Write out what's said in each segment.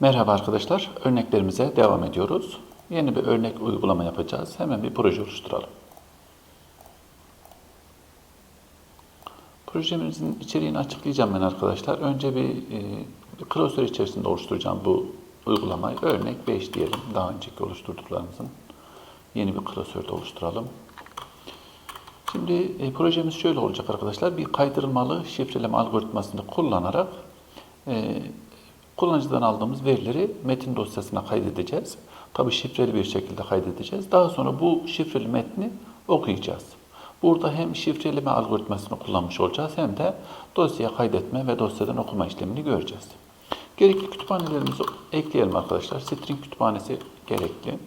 Merhaba arkadaşlar, örneklerimize devam ediyoruz. Yeni bir örnek uygulama yapacağız. Hemen bir proje oluşturalım. Projemizin içeriğini açıklayacağım ben arkadaşlar. Önce bir, e, klasör içerisinde oluşturacağım bu uygulamayı. Örnek 5 diyelim. Daha önceki oluşturduklarımızın yeni bir klasörde oluşturalım. Şimdi e, projemiz şöyle olacak arkadaşlar. Bir kaydırmalı şifreleme algoritmasını kullanarak e, kullanıcıdan aldığımız verileri metin dosyasına kaydedeceğiz. Tabi şifreli bir şekilde kaydedeceğiz. Daha sonra bu şifreli metni okuyacağız. Burada hem şifreleme algoritmasını kullanmış olacağız hem de dosyaya kaydetme ve dosyadan okuma işlemini göreceğiz. Gerekli kütüphanelerimizi ekleyelim arkadaşlar. String kütüphanesi gerekli.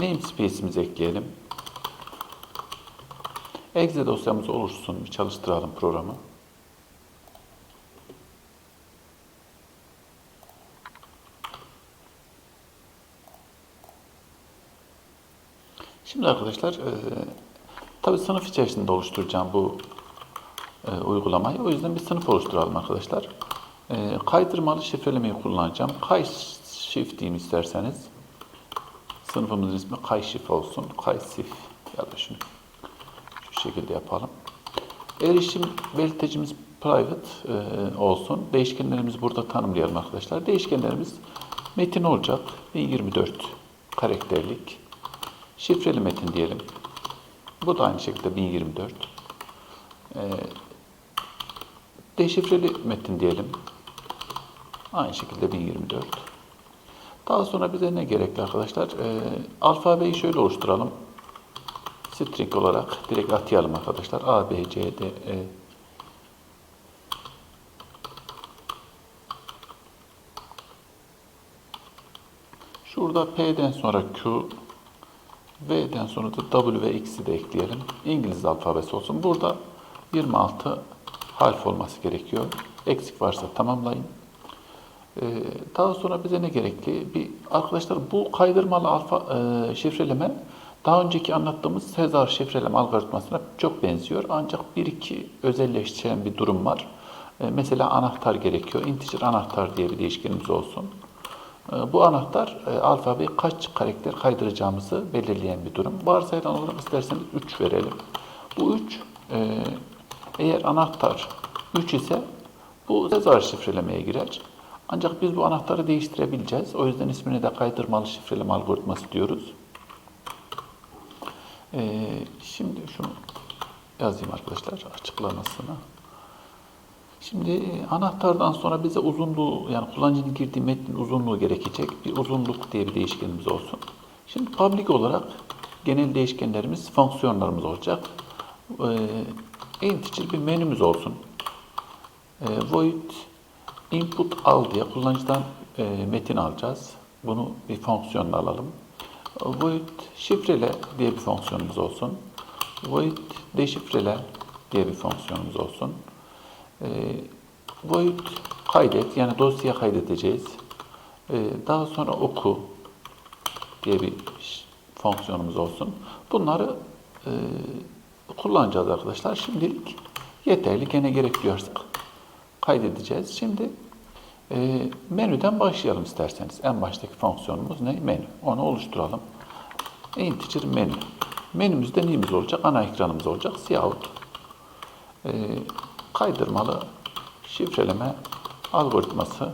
Namespace'imizi ekleyelim. Exe dosyamız oluşsun. Bir çalıştıralım programı. Şimdi arkadaşlar, e, tabi sınıf içerisinde oluşturacağım bu e, uygulamayı. O yüzden bir sınıf oluşturalım arkadaşlar. E, kaydırmalı şifrelemeyi kullanacağım. Kay shift diyeyim isterseniz. Sınıfımızın ismi Kayşif olsun. Kaysif ya da şunu şu şekilde yapalım. Erişim belirtecimiz private e, olsun. Değişkenlerimizi burada tanımlayalım arkadaşlar. Değişkenlerimiz metin olacak. 1024 karakterlik. Şifreli metin diyelim. Bu da aynı şekilde 1024. E, deşifreli metin diyelim. Aynı şekilde 1024. Daha sonra bize ne gerekli arkadaşlar? E, alfabeyi şöyle oluşturalım. String olarak direkt atayalım arkadaşlar. A, B, C, D, E. Şurada P'den sonra Q, V'den sonra da W ve X'i de ekleyelim. İngiliz alfabesi olsun. Burada 26 harf olması gerekiyor. Eksik varsa tamamlayın. Ee, daha sonra bize ne gerekli? Bir arkadaşlar bu kaydırmalı alfa e, şifreleme daha önceki anlattığımız Sezar şifreleme algoritmasına çok benziyor. Ancak bir iki özelleştiren bir durum var. E, mesela anahtar gerekiyor. Integer anahtar diye bir değişkenimiz olsun. E, bu anahtar e, alfabeyi kaç karakter kaydıracağımızı belirleyen bir durum. Varsayılan olarak isterseniz 3 verelim. Bu 3 e, eğer anahtar 3 ise bu Sezar şifrelemeye girer. Ancak biz bu anahtarı değiştirebileceğiz. O yüzden ismini de kaydırmalı şifreleme algoritması diyoruz. Ee, şimdi şunu yazayım arkadaşlar açıklamasını. Şimdi e, anahtardan sonra bize uzunluğu yani kullanıcının girdiği metnin uzunluğu gerekecek. Bir uzunluk diye bir değişkenimiz olsun. Şimdi public olarak genel değişkenlerimiz fonksiyonlarımız olacak. Ee, integer bir menümüz olsun. Ee, void input al diye kullanıcıdan e, metin alacağız. Bunu bir fonksiyonla alalım. Void şifrele diye bir fonksiyonumuz olsun. Void deşifrele diye bir fonksiyonumuz olsun. E, void kaydet yani dosyaya kaydedeceğiz. E, daha sonra oku diye bir fonksiyonumuz olsun. Bunları e, kullanacağız arkadaşlar. Şimdilik yeterli. Gene gerek duyarsak kaydedeceğiz. Şimdi e, menüden başlayalım isterseniz. En baştaki fonksiyonumuz ne? Menü. Onu oluşturalım. Integer menü. Menümüzde neyimiz olacak? Ana ekranımız olacak. Siyahut e, kaydırmalı şifreleme algoritması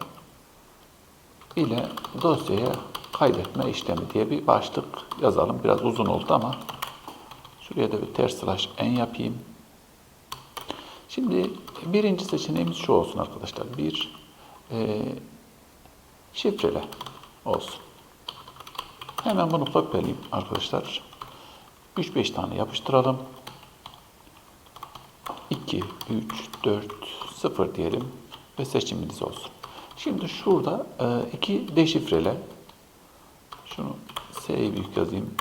ile dosyaya kaydetme işlemi diye bir başlık yazalım. Biraz uzun oldu ama şuraya da bir ters slash n yapayım. Şimdi birinci seçeneğimiz şu olsun arkadaşlar. Bir e, şifrele olsun. Hemen bunu kopyalayayım arkadaşlar. 3-5 tane yapıştıralım. 2, 3, 4, 0 diyelim ve seçimimiz olsun. Şimdi şurada e, iki deşifrele şunu S'yi büyük yazayım.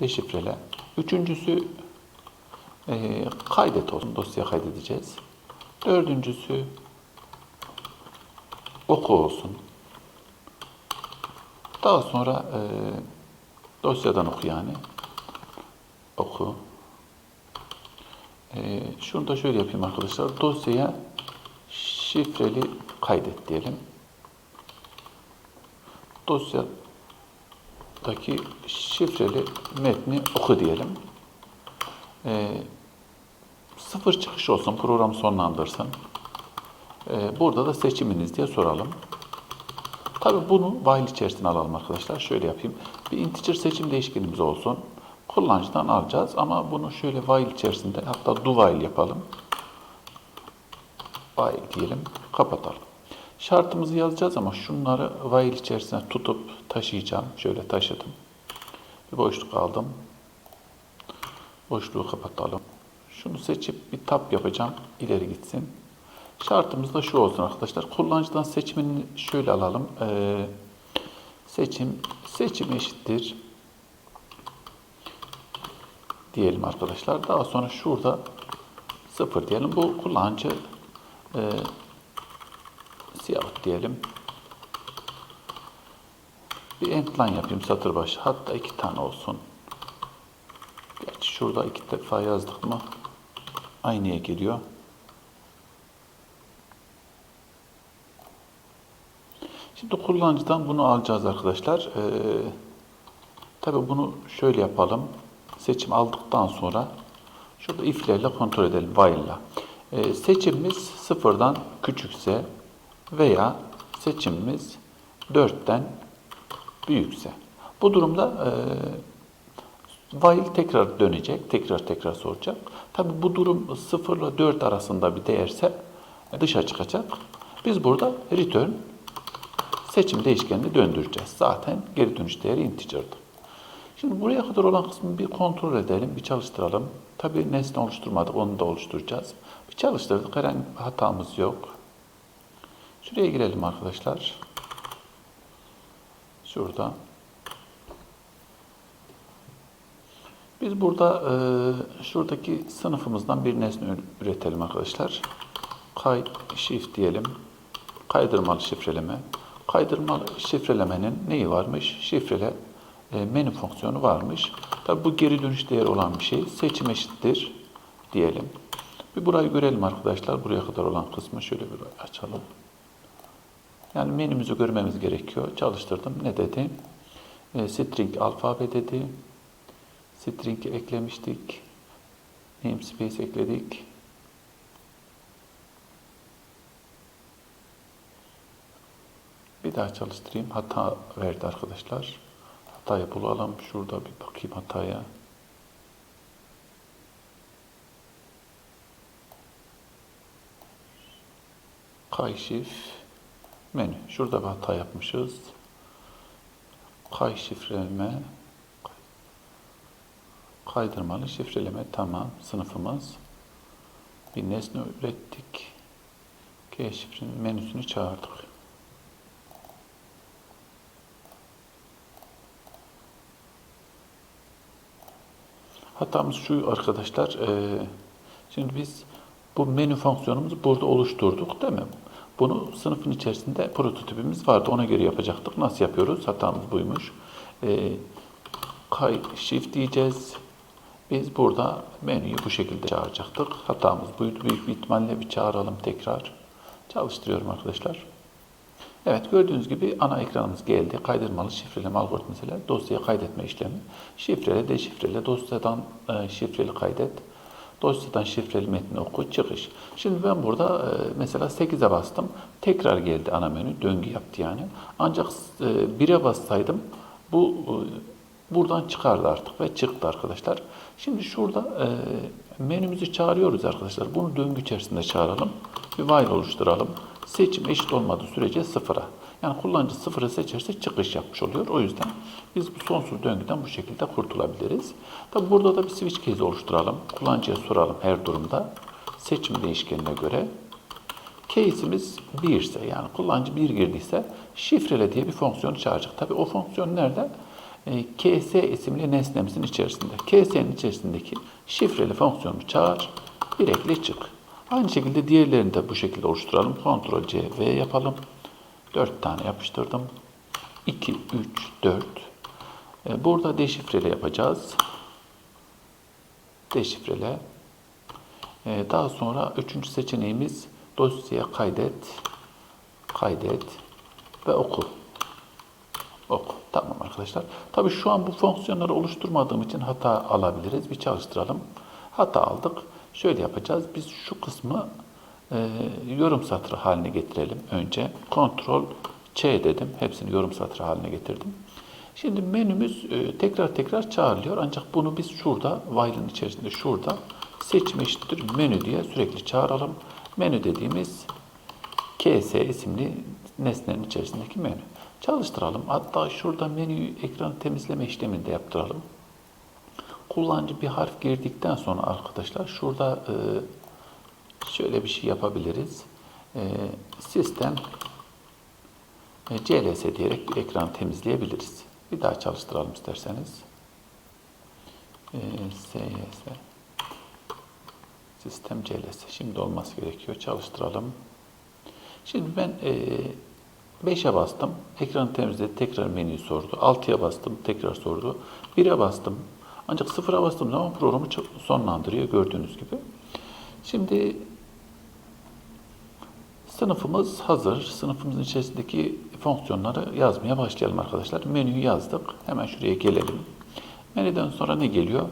Deşifrele. Üçüncüsü e, kaydet olsun. Dosya kaydedeceğiz. Dördüncüsü oku olsun. Daha sonra e, dosyadan oku yani. Oku. E, şunu da şöyle yapayım arkadaşlar. Dosyaya şifreli kaydet diyelim. Dosyadaki şifreli metni oku diyelim. E, sıfır çıkış olsun, program sonlandırsın. E, burada da seçiminiz diye soralım. Tabii bunu while içerisine alalım arkadaşlar. Şöyle yapayım. Bir integer seçim değişkenimiz olsun. Kullanıcıdan alacağız ama bunu şöyle while içerisinde hatta do while yapalım. While diyelim. Kapatalım. Şartımızı yazacağız ama şunları while içerisine tutup taşıyacağım. Şöyle taşıdım. Bir boşluk aldım. Boşluğu kapatalım. Şunu seçip bir tab yapacağım. İleri gitsin. Şartımız da şu olsun arkadaşlar. Kullanıcıdan seçimini şöyle alalım. Ee, seçim seçim eşittir diyelim arkadaşlar. Daha sonra şurada sıfır diyelim. Bu kullanıcı e, siyah diyelim. Bir endline yapayım satır başı. Hatta iki tane olsun. Gerçi şurada iki defa yazdık mı aynıya geliyor. Şimdi kullanıcıdan bunu alacağız arkadaşlar. Ee, Tabii bunu şöyle yapalım. Seçim aldıktan sonra şurada if'lerle kontrol edelim. While'la. Ee, seçimimiz sıfırdan küçükse veya seçimimiz 4'ten büyükse. Bu durumda e, while tekrar dönecek. Tekrar tekrar soracak. Tabii bu durum 0 ile 4 arasında bir değerse dışa çıkacak. Biz burada return seçim değişkenini döndüreceğiz. Zaten geri dönüş değeri integer'dır. Şimdi buraya kadar olan kısmı bir kontrol edelim, bir çalıştıralım. Tabii nesne oluşturmadık, onu da oluşturacağız. Bir çalıştırdık, herhangi bir hatamız yok. Şuraya girelim arkadaşlar. Şurada. Biz burada e, şuradaki sınıfımızdan bir nesne üretelim arkadaşlar. Kay shift diyelim. Kaydırmalı şifreleme. Kaydırmalı şifrelemenin neyi varmış? Şifrele e, menü fonksiyonu varmış. Tabi bu geri dönüş değeri olan bir şey. Seçim eşittir diyelim. Bir burayı görelim arkadaşlar. Buraya kadar olan kısmı şöyle bir açalım. Yani menümüzü görmemiz gerekiyor. Çalıştırdım. Ne dedi? E, string alfabe dedi. String'i eklemiştik. Namespace ekledik. Bir daha çalıştırayım. Hata verdi arkadaşlar. Hatayı bulalım. Şurada bir bakayım hataya. Kayşif menü. Şurada bir hata yapmışız. Kay şifreleme kaydırmalı şifreleme tamam sınıfımız. Bir nesne ürettik. K şifrenin menüsünü çağırdık. Hatamız şu arkadaşlar. E, şimdi biz bu menü fonksiyonumuzu burada oluşturduk değil mi? Bunu sınıfın içerisinde prototipimiz vardı. Ona göre yapacaktık. Nasıl yapıyoruz? Hatamız buymuş. E, kay shift diyeceğiz. Biz burada menüyü bu şekilde çağıracaktık. Hatamız buydu. Büyük bir ihtimalle bir çağıralım tekrar. Çalıştırıyorum arkadaşlar. Evet gördüğünüz gibi ana ekranımız geldi. Kaydırmalı şifreleme algoritmasıyla dosyaya kaydetme işlemi. Şifrele, deşifrele, dosyadan e, şifreli kaydet. Dosyadan şifreli metni oku, çıkış. Şimdi ben burada e, mesela 8'e bastım. Tekrar geldi ana menü, döngü yaptı yani. Ancak e, 1'e bassaydım bu e, buradan çıkardı artık ve çıktı arkadaşlar. Şimdi şurada e, menümüzü çağırıyoruz arkadaşlar. Bunu döngü içerisinde çağıralım. Bir while oluşturalım seçim eşit olmadığı sürece sıfıra. Yani kullanıcı sıfırı seçerse çıkış yapmış oluyor. O yüzden biz bu sonsuz döngüden bu şekilde kurtulabiliriz. Tabi burada da bir switch case oluşturalım. Kullanıcıya soralım her durumda. Seçim değişkenine göre. Case'imiz 1 ise yani kullanıcı 1 girdiyse şifrele diye bir fonksiyon çağıracak. Tabi o fonksiyon nerede? E, KS isimli nesnemizin içerisinde. KS'nin içerisindeki şifreli fonksiyonu çağır, bir ekle çık. Aynı şekilde diğerlerini de bu şekilde oluşturalım. Ctrl C V yapalım. 4 tane yapıştırdım. 2, 3, 4. E, burada deşifrele yapacağız. Deşifrele. E, daha sonra üçüncü seçeneğimiz dosyaya kaydet, kaydet ve oku. Tamam arkadaşlar. Tabii şu an bu fonksiyonları oluşturmadığım için hata alabiliriz. Bir çalıştıralım. Hata aldık. Şöyle yapacağız. Biz şu kısmı e, yorum satırı haline getirelim önce. Ctrl Ç dedim. Hepsini yorum satırı haline getirdim. Şimdi menümüz e, tekrar tekrar çağrılıyor. Ancak bunu biz şurada, while'ın içerisinde şurada seçme eşittir menü diye sürekli çağıralım. Menü dediğimiz KS isimli nesnenin içerisindeki menü. Çalıştıralım. Hatta şurada menüyü ekranı temizleme işlemini de yaptıralım. Kullanıcı bir harf girdikten sonra arkadaşlar şurada e, şöyle bir şey yapabiliriz. E, sistem e, CLS diyerek bir ekranı temizleyebiliriz. Bir daha çalıştıralım isterseniz. E, Sistem CLS. Şimdi olması gerekiyor. Çalıştıralım. Şimdi ben e, 5'e bastım. Ekranı temizledi. Tekrar menüyü sordu. 6'ya bastım. Tekrar sordu. 1'e bastım. Ancak 0'a bastığım zaman programı sonlandırıyor gördüğünüz gibi. Şimdi sınıfımız hazır. Sınıfımızın içerisindeki fonksiyonları yazmaya başlayalım arkadaşlar. Menüyü yazdık. Hemen şuraya gelelim. Menüden sonra ne geliyor?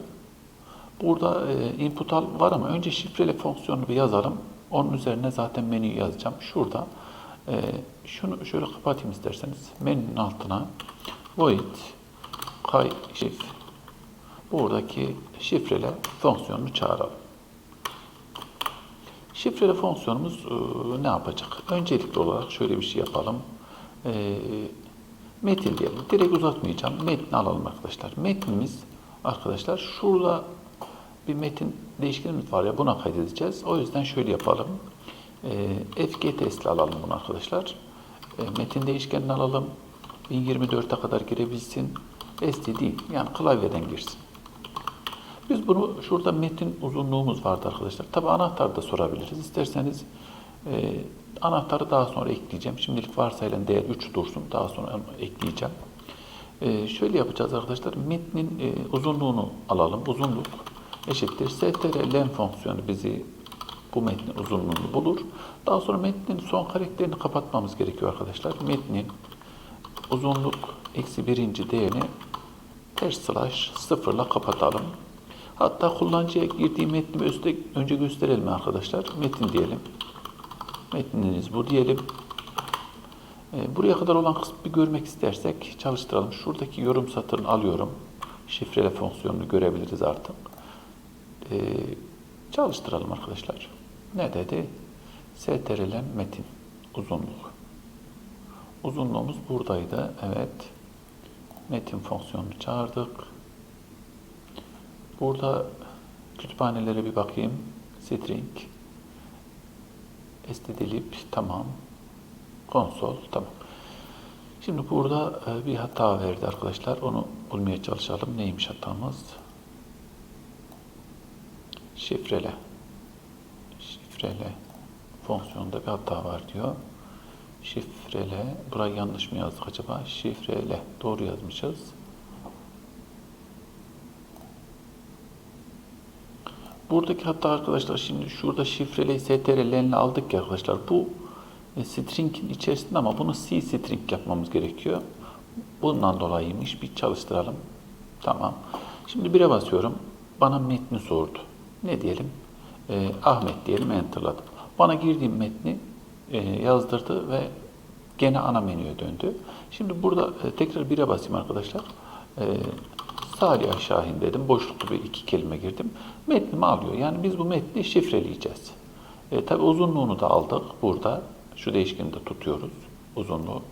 Burada e, input al var ama önce şifreli fonksiyonunu bir yazalım. Onun üzerine zaten menüyü yazacağım. Şurada e, şunu şöyle kapatayım isterseniz. Menünün altına void kay şif buradaki şifrele fonksiyonunu çağıralım. Şifreli fonksiyonumuz e, ne yapacak? Öncelikli olarak şöyle bir şey yapalım. E, metin diyelim. Direkt uzatmayacağım. Metni alalım arkadaşlar. Metnimiz arkadaşlar şurada bir metin değişkenimiz var ya buna kaydedeceğiz. O yüzden şöyle yapalım. E, FGTS ile alalım bunu arkadaşlar. E, metin değişkenini alalım. 1024'e kadar girebilsin. ST değil. Yani klavyeden girsin. Biz bunu şurada metin uzunluğumuz vardı arkadaşlar. Tabi anahtar da sorabiliriz. İsterseniz e, anahtarı daha sonra ekleyeceğim. Şimdilik varsayılan değer 3 dursun. Daha sonra ekleyeceğim. E, şöyle yapacağız arkadaşlar. Metnin e, uzunluğunu alalım. Uzunluk eşittir. str len fonksiyonu bizi bu metnin uzunluğunu bulur. Daha sonra metnin son karakterini kapatmamız gerekiyor arkadaşlar. Metnin uzunluk eksi birinci değerini ters slash sıfırla kapatalım. Hatta kullanıcıya girdiği metni önce gösterelim arkadaşlar. Metin diyelim. Metniniz bu diyelim. E, buraya kadar olan kısmı bir görmek istersek çalıştıralım. Şuradaki yorum satırını alıyorum. Şifrele fonksiyonunu görebiliriz artık. E, çalıştıralım arkadaşlar. Ne dedi? strlen metin uzunluk. Uzunluğumuz buradaydı. Evet. Metin fonksiyonunu çağırdık. Burada kütüphanelere bir bakayım. String. stdlib tamam. Konsol tamam. Şimdi burada e, bir hata verdi arkadaşlar. Onu bulmaya çalışalım. Neymiş hatamız? Şifrele. Şifrele fonksiyonunda bir hata var diyor. Şifrele. Burayı yanlış mı yazdık acaba? Şifrele. Doğru yazmışız. Buradaki hatta arkadaşlar şimdi şurada şifreli strlenle aldık ya arkadaşlar. Bu e, string'in içerisinde ama bunu C string yapmamız gerekiyor. Bundan dolayıymış. Bir çalıştıralım. Tamam. Şimdi bire basıyorum. Bana metni sordu. Ne diyelim? E, Ahmet diyelim. Enter'ladım. Bana girdiğim metni e, yazdırdı ve gene ana menüye döndü. Şimdi burada e, tekrar bire basayım arkadaşlar. E, Salih Şahin dedim. Boşluklu bir iki kelime girdim. Metnimi alıyor. Yani biz bu metni şifreleyeceğiz. E, tabi uzunluğunu da aldık burada. Şu değişkeni de tutuyoruz. Uzunluğu.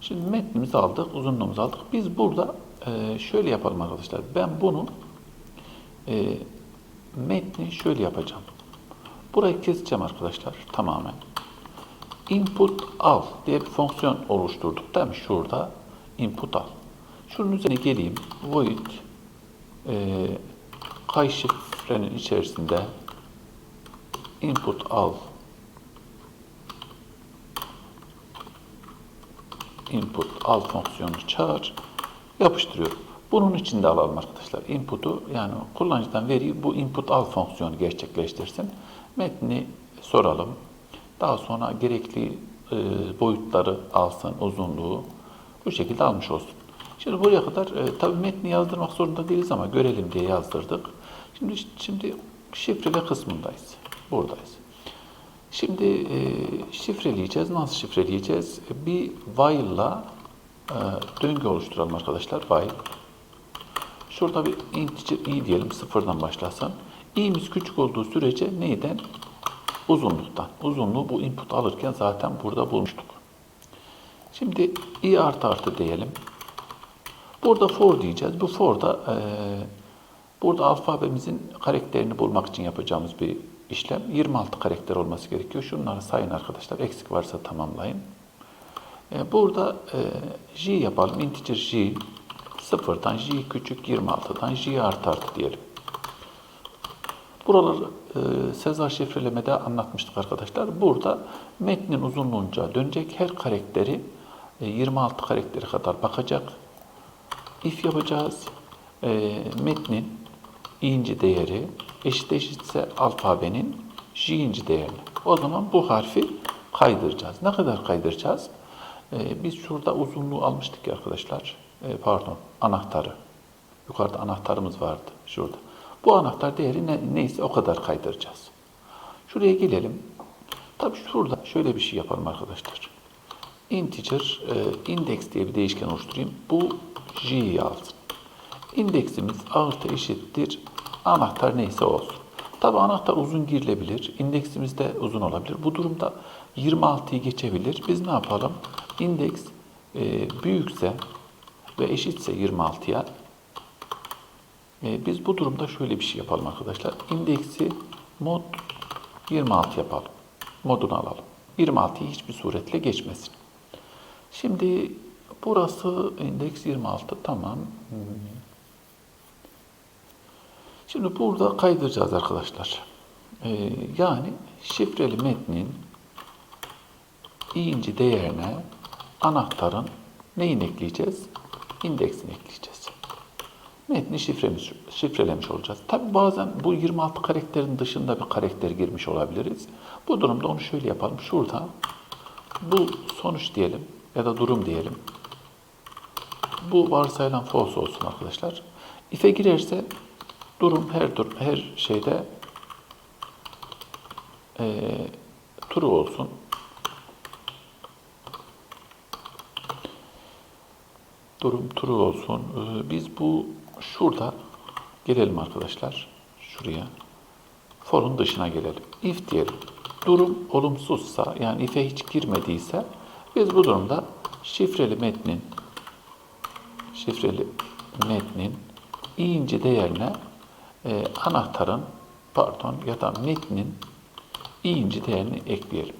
Şimdi metnimizi aldık. Uzunluğumuzu aldık. Biz burada e, şöyle yapalım arkadaşlar. Ben bunu e, metni şöyle yapacağım. Burayı keseceğim arkadaşlar. Tamamen. Input al diye bir fonksiyon oluşturduk değil mi? Şurada input al. Şunun üzerine geleyim. Void e, kay şifrenin içerisinde input al input al fonksiyonunu çağır, yapıştırıyorum. Bunun için de alalım arkadaşlar. Input'u yani kullanıcıdan veriyi bu input al fonksiyonu gerçekleştirsin. Metni soralım. Daha sonra gerekli e, boyutları alsın, uzunluğu bu şekilde almış olsun. Şimdi buraya kadar e, tabii metni yazdırmak zorunda değiliz ama görelim diye yazdırdık. Şimdi şimdi şifrele kısmındayız. Buradayız. Şimdi e, şifreleyeceğiz. Nasıl şifreleyeceğiz? Bir while'la e, döngü oluşturalım arkadaşlar. While. Şurada bir integer i diyelim. Sıfırdan başlasın. i'miz küçük olduğu sürece neyden? Uzunluktan. Uzunluğu bu input alırken zaten burada bulmuştuk. Şimdi i artı artı diyelim. Burada for diyeceğiz. Bu for da e, burada alfabemizin karakterini bulmak için yapacağımız bir işlem. 26 karakter olması gerekiyor. Şunları sayın arkadaşlar. Eksik varsa tamamlayın. E, burada e, j yapalım. Integer j sıfırdan j küçük 26'dan j artı artı diyelim. Buraları e, Sezar şifrelemede anlatmıştık arkadaşlar. Burada metnin uzunluğunca dönecek her karakteri e, 26 karakteri kadar bakacak. If yapacağız. E, metnin i'inci değeri eşit eşitse alfabenin j'inci değerini. O zaman bu harfi kaydıracağız. Ne kadar kaydıracağız? E, biz şurada uzunluğu almıştık ya arkadaşlar. E, pardon, anahtarı. Yukarıda anahtarımız vardı şurada. Bu anahtar değeri ne, neyse o kadar kaydıracağız. Şuraya gelelim. Tabii şurada şöyle bir şey yapalım arkadaşlar. Integer e, index diye bir değişken oluşturayım. Bu j'yi alsın. İndeksimiz artı eşittir anahtar neyse olsun. Tabi anahtar uzun girilebilir. İndeksimiz de uzun olabilir. Bu durumda 26'yı geçebilir. Biz ne yapalım? İndeks e, büyükse ve eşitse 26'ya e, biz bu durumda şöyle bir şey yapalım arkadaşlar. İndeksi mod 26 yapalım. Modunu alalım. 26'yı hiçbir suretle geçmesin. Şimdi burası indeks 26 tamam. Şimdi burada kaydıracağız arkadaşlar. Ee, yani şifreli metnin i'inci değerine anahtarın neyini ekleyeceğiz? İndeksini ekleyeceğiz. Metni şifremiz, şifrelemiş olacağız. Tabi bazen bu 26 karakterin dışında bir karakter girmiş olabiliriz. Bu durumda onu şöyle yapalım. Şurada bu sonuç diyelim ya da durum diyelim. Bu varsayılan false olsun arkadaşlar. If'e girerse durum her dur her şeyde e, true olsun. Durum true olsun. Ee, biz bu şurada gelelim arkadaşlar. Şuraya. For'un dışına gelelim. If diyelim. Durum olumsuzsa yani if'e hiç girmediyse biz bu durumda şifreli metnin şifreli metnin i'inci değerine e, anahtarın pardon ya da metnin i'inci değerini ekleyelim.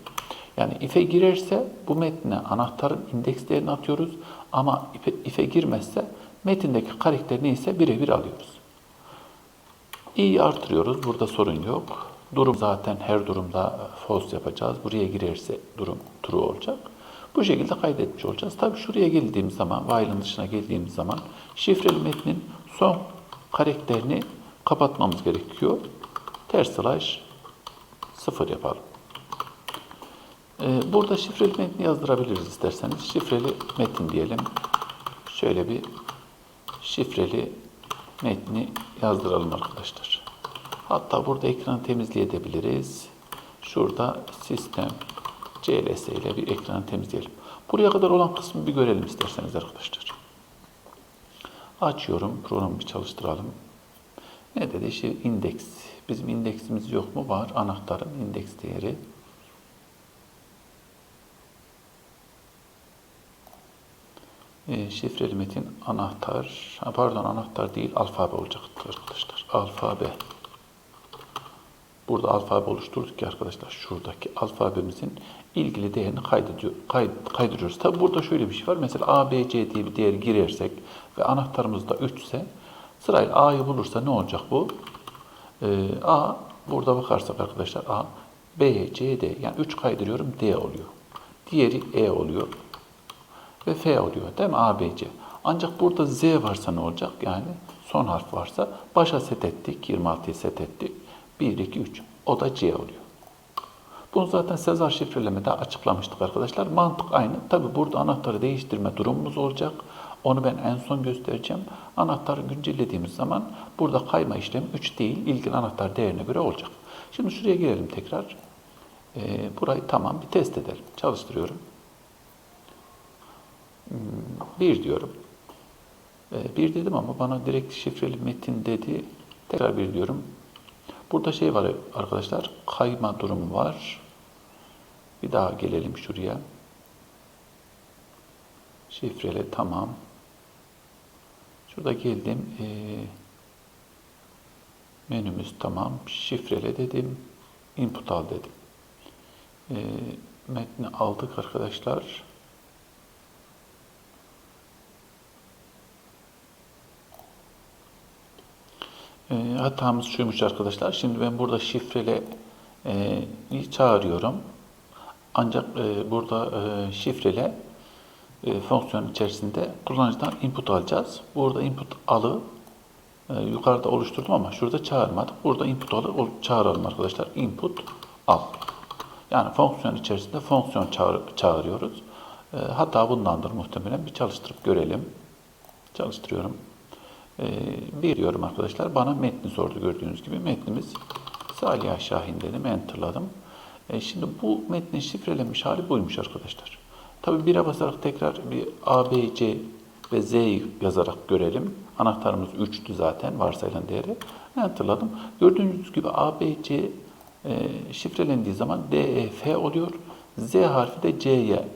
Yani if'e girerse bu metne anahtarın indeks değerini atıyoruz ama if'e, if'e girmezse metindeki karakter neyse birebir alıyoruz. i'yi artırıyoruz. Burada sorun yok. Durum zaten her durumda false yapacağız. Buraya girerse durum true olacak. Bu şekilde kaydetmiş olacağız. Tabi şuraya geldiğimiz zaman, while'ın dışına geldiğimiz zaman şifreli metnin son karakterini kapatmamız gerekiyor. Ters slash sıfır yapalım. Ee, burada şifreli metni yazdırabiliriz isterseniz. Şifreli metin diyelim. Şöyle bir şifreli metni yazdıralım arkadaşlar. Hatta burada ekranı temizleyebiliriz. Şurada sistem CLS ile bir ekranı temizleyelim. Buraya kadar olan kısmı bir görelim isterseniz arkadaşlar. Açıyorum. Programı bir çalıştıralım. Ne dedi? İşte indeks. Bizim indeksimiz yok mu? Var. Anahtarın indeks değeri. E, şifreli metin anahtar. Pardon anahtar değil. Alfabe olacaktır arkadaşlar. Alfabe. Burada alfabe oluşturduk ya arkadaşlar. Şuradaki alfabemizin ilgili değerini kaydediyor, kay, kaydırıyoruz. Tabi burada şöyle bir şey var. Mesela A, B, C diye bir değer girersek ve anahtarımız da 3 ise sırayla A'yı bulursa ne olacak bu? Ee, A, burada bakarsak arkadaşlar A, B, C, D. Yani 3 kaydırıyorum D oluyor. Diğeri E oluyor. Ve F oluyor değil mi? A, B, C. Ancak burada Z varsa ne olacak? Yani son harf varsa başa set ettik. 26'yı set ettik. 1, 2, 3. O da C oluyor. Bunu zaten Sezar şifrelemede açıklamıştık arkadaşlar. Mantık aynı. Tabi burada anahtarı değiştirme durumumuz olacak. Onu ben en son göstereceğim. Anahtarı güncellediğimiz zaman burada kayma işlemi 3 değil, ilgili anahtar değerine göre olacak. Şimdi şuraya girelim tekrar. Ee, burayı tamam bir test edelim. Çalıştırıyorum. 1 diyorum. 1 dedim ama bana direkt şifreli metin dedi. Tekrar 1 diyorum. Burada şey var arkadaşlar, kayma durumu var. Bir daha gelelim şuraya. Şifrele tamam. Şurada geldim. Ee, menümüz tamam. Şifrele dedim. Input al dedim. Ee, metni aldık arkadaşlar. E, hatamız şuymuş arkadaşlar. Şimdi ben burada şifrele e, çağırıyorum. Ancak e, burada e, şifrele e, fonksiyon içerisinde kullanıcıdan input alacağız. Burada input alı e, yukarıda oluşturdum ama şurada çağırmadık. Burada input alı çağıralım arkadaşlar. Input al. Yani fonksiyon içerisinde fonksiyon çağır, çağırıyoruz. E, hata bundandır muhtemelen. Bir çalıştırıp görelim. Çalıştırıyorum. Bir diyorum arkadaşlar. Bana metni sordu gördüğünüz gibi. Metnimiz Salih Şahin dedim. Enter'ladım. Ee, şimdi bu metnin şifrelenmiş hali buymuş arkadaşlar. Tabi bire basarak tekrar bir A, B, C ve Z yazarak görelim. Anahtarımız 3'tü zaten varsayılan değeri. Enter'ladım. Gördüğünüz gibi A, B, C e, şifrelendiği zaman D, E, F oluyor. Z harfi de C'ye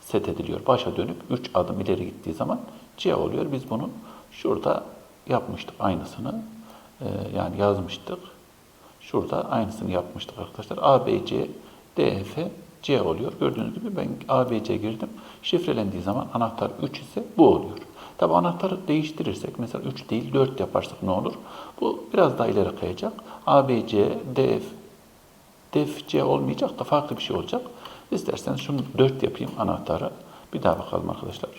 set ediliyor. Başa dönüp 3 adım ileri gittiği zaman C oluyor. Biz bunu şurada yapmıştık aynısını. Ee, yani yazmıştık. Şurada aynısını yapmıştık arkadaşlar. A, B, C, D, E, F, C oluyor. Gördüğünüz gibi ben A, B, C girdim. Şifrelendiği zaman anahtar 3 ise bu oluyor. Tabi anahtarı değiştirirsek mesela 3 değil 4 yaparsak ne olur? Bu biraz daha ileri kayacak. A, B, C, D, F, D, F, C olmayacak da farklı bir şey olacak. İsterseniz şunu 4 yapayım anahtarı. Bir daha bakalım arkadaşlar.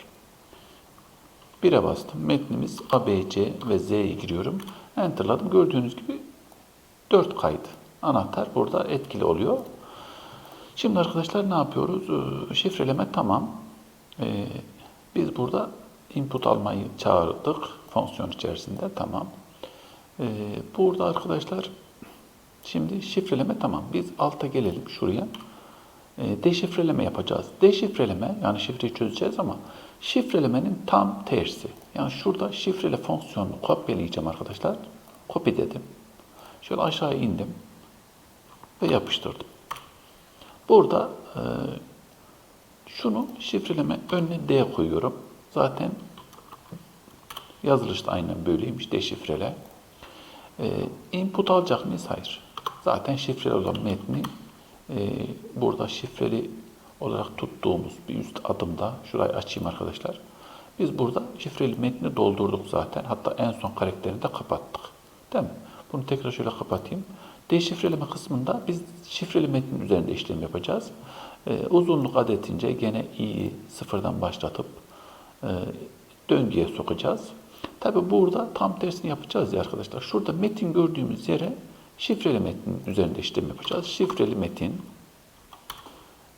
1'e bastım. Metnimiz A, B, C ve Z'ye giriyorum. Enter'ladım. Gördüğünüz gibi 4 kaydı. Anahtar burada etkili oluyor. Şimdi arkadaşlar ne yapıyoruz? Ee, Şifreleme tamam. Ee, biz burada input almayı çağırdık. Fonksiyon içerisinde tamam. Ee, burada arkadaşlar şimdi şifreleme tamam. Biz alta gelelim şuraya. Deşifreleme yapacağız. Deşifreleme yani şifreyi çözeceğiz ama şifrelemenin tam tersi. Yani şurada şifrele fonksiyonunu kopyalayacağım arkadaşlar. Copy dedim. Şöyle aşağı indim ve yapıştırdım. Burada e, şunu şifreleme önüne D koyuyorum. Zaten yazılışta aynen böyleymiş. Deşifrele. E, input alacak mıyız? Hayır. Zaten şifreli olan metni e, burada şifreli olarak tuttuğumuz bir üst adımda, şurayı açayım arkadaşlar. Biz burada şifreli metni doldurduk zaten. Hatta en son karakterini de kapattık. Değil mi? Bunu tekrar şöyle kapatayım. Deşifreleme kısmında biz şifreli metnin üzerinde işlem yapacağız. Ee, uzunluk adetince gene i'yi sıfırdan başlatıp e, döngüye sokacağız. Tabi burada tam tersini yapacağız ya arkadaşlar. Şurada metin gördüğümüz yere şifreli metnin üzerinde işlem yapacağız. Şifreli metin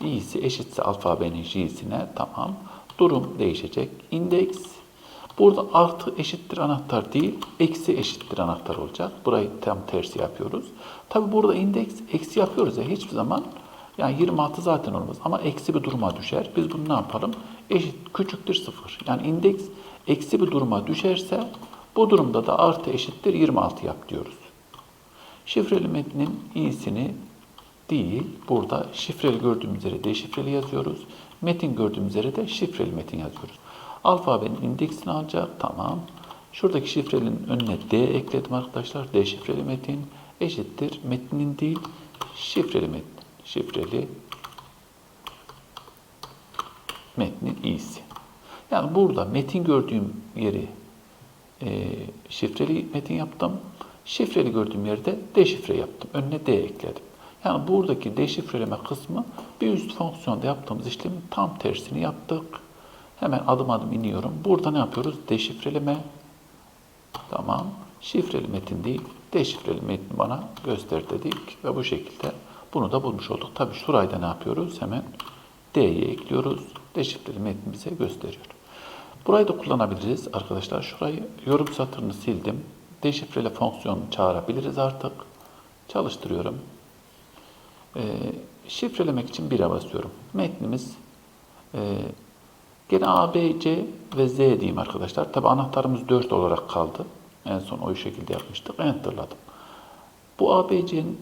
i'si eşitse alfabenin j'sine tamam. Durum değişecek. İndeks burada artı eşittir anahtar değil, eksi eşittir anahtar olacak. Burayı tam tersi yapıyoruz. Tabi burada indeks eksi yapıyoruz ya hiçbir zaman yani 26 zaten olmaz ama eksi bir duruma düşer. Biz bunu ne yapalım? Eşit küçüktür sıfır. Yani indeks eksi bir duruma düşerse bu durumda da artı eşittir 26 yap diyoruz. Şifreli metnin i'sini değil, burada şifreli gördüğümüz yere deşifreli yazıyoruz. Metin gördüğümüz yere de şifreli metin yazıyoruz. Alfabenin indeksini alacak, tamam. Şuradaki şifrelinin önüne D ekledim arkadaşlar. D şifreli metin eşittir. Metnin değil, şifreli metin. Şifreli metnin i'si. Yani burada metin gördüğüm yeri e, şifreli metin yaptım. Şifreli gördüğüm yerde deşifre yaptım. Önüne D ekledim. Yani buradaki deşifreleme kısmı bir üst fonksiyonda yaptığımız işlemin tam tersini yaptık. Hemen adım adım iniyorum. Burada ne yapıyoruz? Deşifreleme. Tamam. Şifreli metin değil, deşifreli metni bana göster dedik ve bu şekilde bunu da bulmuş olduk. Tabi şurayı da ne yapıyoruz? Hemen D'yi ekliyoruz. Deşifreli metni bize gösteriyor. Burayı da kullanabiliriz arkadaşlar. Şurayı yorum satırını sildim. Deşifreli fonksiyonu çağırabiliriz artık. Çalıştırıyorum. Ee, şifrelemek için 1'e basıyorum. Metnimiz e, gene A, B, C ve Z diyeyim arkadaşlar. Tabi anahtarımız 4 olarak kaldı. En son o şekilde yapmıştık. Enter'ladım. Bu ABC'nin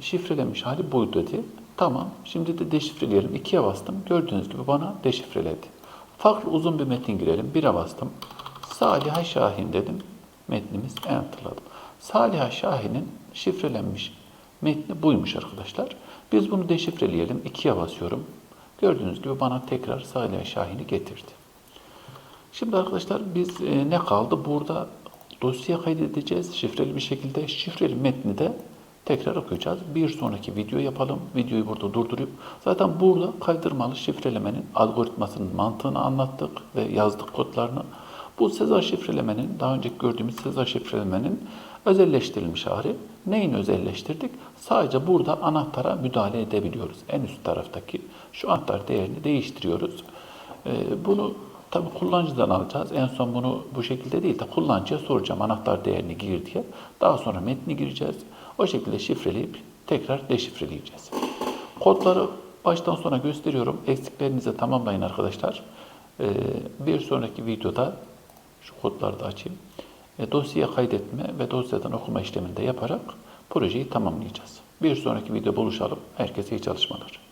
şifrelenmiş hali buydu dedi. Tamam. Şimdi de deşifreleyelim. 2'ye bastım. Gördüğünüz gibi bana deşifreledi. Farklı uzun bir metin girelim. 1'e bastım. Saliha Şahin dedim. Metnimiz enter'ladım. Saliha Şahin'in şifrelenmiş metni buymuş arkadaşlar. Biz bunu deşifreleyelim. 2'ye basıyorum. Gördüğünüz gibi bana tekrar Saliha Şahin'i getirdi. Şimdi arkadaşlar biz e, ne kaldı? Burada dosya kaydedeceğiz şifreli bir şekilde. Şifreli metni de tekrar okuyacağız. Bir sonraki video yapalım. Videoyu burada durdurup zaten burada kaydırmalı şifrelemenin algoritmasının mantığını anlattık ve yazdık kodlarını. Bu Sezar şifrelemenin, daha önceki gördüğümüz Sezar şifrelemenin özelleştirilmiş hali. Neyin özelleştirdik? Sadece burada anahtara müdahale edebiliyoruz. En üst taraftaki şu anahtar değerini değiştiriyoruz. Ee, bunu tabi kullanıcıdan alacağız. En son bunu bu şekilde değil de kullanıcıya soracağım anahtar değerini gir diye. Daha sonra metni gireceğiz. O şekilde şifreleyip tekrar deşifreleyeceğiz. Kodları baştan sona gösteriyorum. Eksiklerinizi tamamlayın arkadaşlar. Ee, bir sonraki videoda şu kodları da açayım. Dosyaya kaydetme ve dosyadan okuma işlemini de yaparak projeyi tamamlayacağız. Bir sonraki video buluşalım. Herkese iyi çalışmalar.